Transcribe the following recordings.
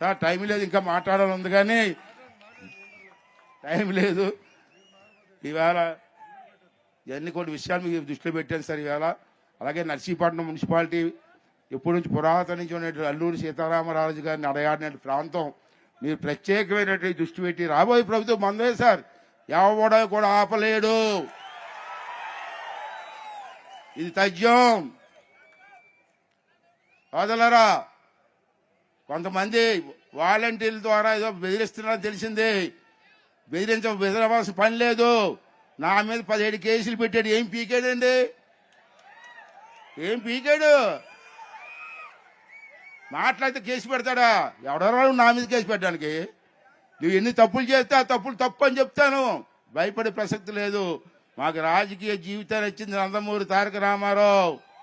Sir time లేదు ఇంకా మాట్లాడాలి ఉంది కానీ టైం లేదు. ఈవేళ ఇవన్నీ కొన్ని విషయాలు మీకు దృష్టిలో పెట్టాను సార్ ఈవేళ అలాగే నర్సీపట్నం మున్సిపాలిటీ ఎప్పటి నుంచి పురాతన నుంచి ఉన్నటువంటి అల్లూరి సీతారామరాజు గారిని అడగాడిన ప్రాంతం. మీరు ప్రత్యేకమైనటువంటి దృష్టి పెట్టి రాబోయే ప్రభుత్వం మందే సార్. ఎవడ కూడా ఆపలేడు. ఇది తథ్యం. వదలరా? కొంతమంది వాలంటీర్ల ద్వారా ఏదో బెదిరిస్తున్నారని తెలిసింది. బెదిరించ బెదిరవలసిన పని లేదు. నా మీద పదిహేడు కేసులు పెట్టాడు. ఏం పీకాడండి ఏం పీకాడు? మాట్లాడితే కేసు పెడతాడా? ఎవడెవరు నా మీద కేసు పెట్టడానికి. నువ్వు ఎన్ని తప్పులు చేస్తే ఆ తప్పులు తప్పు అని చెప్తాను. భయపడే ప్రసక్తి లేదు. మాకు రాజకీయ జీవితాన్ని ఇచ్చింది నందమూరి తారక రామారావు.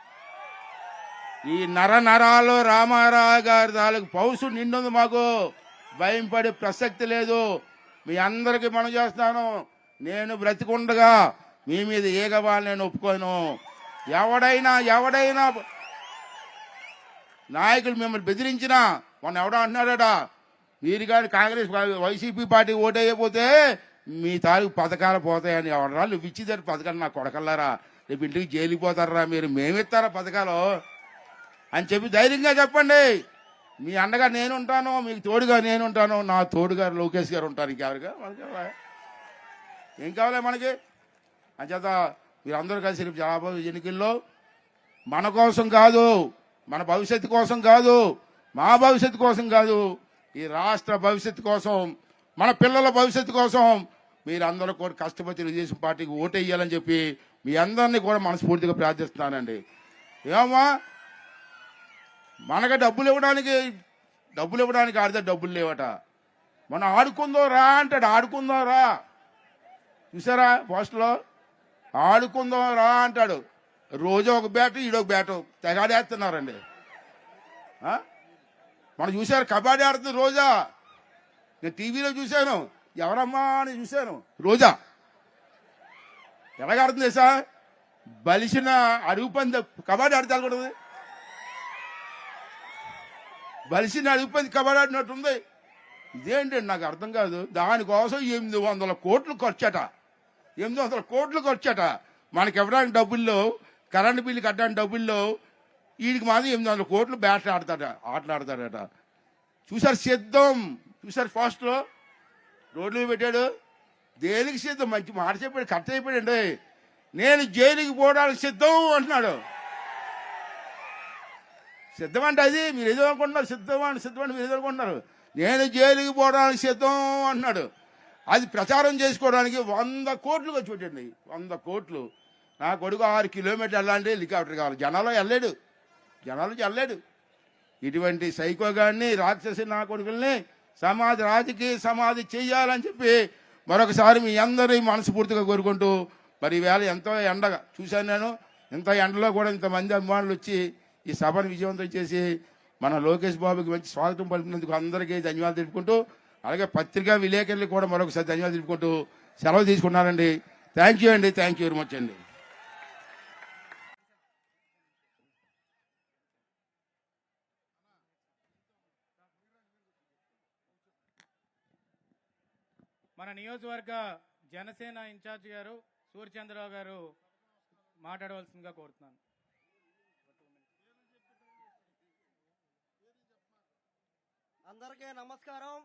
ఈ నర నరాలు రామారావు గారి తాలూకు పౌసు నిండుంది మాకు. భయం పడే ప్రసక్తి లేదు. మీ అందరికీ మనం చేస్తాను నేను బ్రతికుండగా మీ మీద ఏగవాళ్ళు నేను ఒప్పుకోను. ఎవడైనా ఎవడైనా నాయకులు మిమ్మల్ని బెదిరించినా మొన్న ఎవడో అంటున్నాడట. మీరు కానీ కాంగ్రెస్ వైసీపీ పార్టీ ఓటైపోతే మీ తాలూకు పథకాలు పోతాయని ఎవడరా? నువ్వు ఇచ్చిదారు పథకాలు నా కొడకల్లారా? రేపు ఇంటికి జైలుకి పోతారా మీరు? మేమిస్తారా పథకాలు? అని చెప్పి ధైర్యంగా చెప్పండి. మీ అండగా నేను ఉంటాను మీకు తోడుగా నేను ఉంటాను నా తోడుగా లోకేష్ గారు ఉంటారు ఇంకెవరిగా? మనకి ఏం కావాలి మనకి? అంచేత మీరందరూ కలిసి రేపు రాబోయే ఎన్నికల్లో మన కోసం కాదు మన భవిష్యత్తు కోసం కాదు మా భవిష్యత్తు కోసం కాదు ఈ రాష్ట్ర భవిష్యత్తు కోసం మన పిల్లల భవిష్యత్తు కోసం మీరందరూ కూడా కష్టపడి తెలుగుదేశం పార్టీకి ఓటేయాలని చెప్పి మీ అందరినీ కూడా మనస్ఫూర్తిగా ప్రార్థిస్తున్నానండి. ఏమమ్మా? మనకు డబ్బులు ఇవ్వడానికి డబ్బులు ఇవ్వడానికి ఆడితే డబ్బులు లేవట. మనం ఆడుకుందో రా అంటాడు. ఆడుకుందో రా. చూసారా పోస్ట్లో? ఆడుకుందాం రా అంటాడు. రోజు ఒక బ్యాట్ ఈడొక బ్యాట్. తెగాడేస్తున్నారండి మనం చూశారు కబడ్డీ ఆడుతుంది రోజా. నేను టీవీలో చూశాను. ఎవరమ్మా అని చూశాను. రోజా. ఎలాగ ఆడుతుంది సార్. బలిసిన అడుగు పంది. కబడ్డీ ఆడితే బలిసి నడిపోయింది కబడాడినట్టుంది. కబడ్డీ ఆడినట్టుంది ఇదేంటి? నాకు అర్థం కాదు. దానికోసం ఎనిమిది వందల కోట్లు ఖర్చట. ఎనిమిది వందల కోట్లు ఖర్చట. మనకి ఇవ్వడానికి డబ్బుల్లో కరెంటు బిల్లు కట్టడానికి డబ్బుల్లో వీడికి మాత్రం ఎనిమిది వందల కోట్లు బ్యాట్ ఆడతాడ ఆటలు ఆడతాడట చూసారు సిద్ధం? చూసారు ఫాస్ట్లో రోడ్లు పెట్టాడు. దేనికి సిద్ధం? మంచి మాట చెప్పాడు కరెక్ట్ అయిపోయాడు నేను జైలుకి పోవడానికి సిద్ధం అంటున్నాడు. సిద్ధం అంటే అది. మీరు ఏదో అనుకుంటున్నారు సిద్ధం అంటే సిద్ధం అంటే మీరు ఏదో అనుకుంటున్నారు. నేను జైలుకి పోవడానికి సిద్ధం అంటున్నాడు అది ప్రచారం చేసుకోవడానికి వంద కోట్లు ఖర్చు పెట్టండి వంద కోట్లు. నా కొడుకు ఆరు కిలోమీటర్లు వెళ్ళాలంటే హెలికాప్టర్ కావాలి. జనాలు వెళ్ళాడు జనాలు వెళ్ళాడు ఇటువంటి సైకోగాన్ని రాక్షసి నా కొడుకుల్ని సమాధి రాజకీయ సమాధి చెయ్యాలని చెప్పి మరొకసారి మీ అందరి మనస్ఫూర్తిగా కోరుకుంటూ మరి ఈవేళ ఎంతో ఎండగా చూశాను నేను. ఇంత ఎండలో కూడా ఇంతమంది అభిమానులు వచ్చి ఈ సభను విజయవంతం చేసి మన లోకేష్ బాబుకి మంచి స్వాగతం పలిపినందుకు అందరికీ ధన్యవాదాలు తెలుపుకుంటూ అలాగే పత్రికా విలేకరులకు కూడా మరొకసారి ధన్యవాదాలు తెలుపుకుంటూ సెలవు తీసుకున్నారండి థ్యాంక్ యూ అండి థ్యాంక్ యూ వెరీ మచ్ అండి. మన నియోజకవర్గ జనసేన ఇన్ఛార్జ్ గారు సూర్యచంద్రరావు గారు మాట్లాడవలసిందిగా కోరుతున్నాను. అందరికీ నమస్కారం.